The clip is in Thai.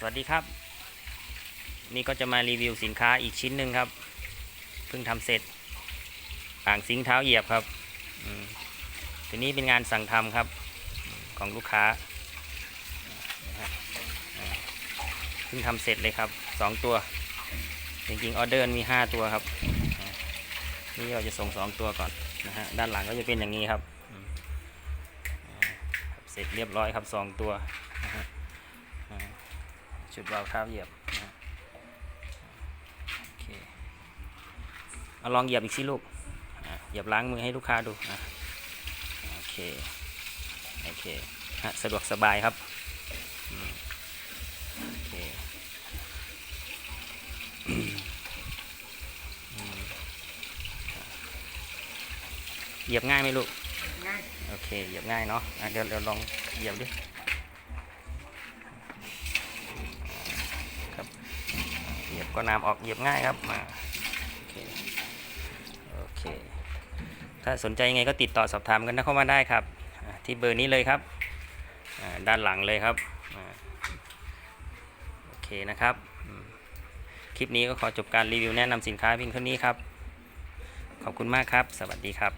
สวัสดีครับ นี่ก็จะมารีวิวสินค้าอีกชิ้นหนึ่งครับ เพิ่งทำเสร็จ อ่างซิงค์เท้าเหยียบครับอทีนี้เป็นงานสั่งทำครับของลูกค้าเพิ่งทำเสร็จเลยครับสองตัว จริงๆออเดอร์มี5ตัวครับ นี่เราจะส่ง2ตัวก่อนนะฮะด้านหลังก็จะเป็นอย่างนี้ครับ เสร็จเรียบร้อยครับ2ตัวนะฮะ ชุดวาล์วเท้าเหยียบนะฮะโอเคเอาลองเหยียบอีกสิลูกอ่าเหยียบล้างมือให้ลูกค้าดูอะโอเคโอเคฮะสะดวกสบายครับอืมโอเคเหยียบง่ายไหมลูก ง่าย โอเค เหยียบง่ายเนาะอะเดี๋ยวเดี๋ยวลองเหยียบดิ ครับ เหยียบ ก็น้ำออกเหยียบง่ายครับมาโอเคโอเค ถ้าสนใจยังไงก็ติดต่อสอบถามกันนะเข้ามาได้ครับ ที่เบอร์นี้เลยครับด้านหลังเลยครับโอเคนะครับ คลิปนี้ก็ขอจบการรีวิวแนะนำสินค้าเพียงเท่านี้ครับ ขอบคุณมากครับ สวัสดีครับ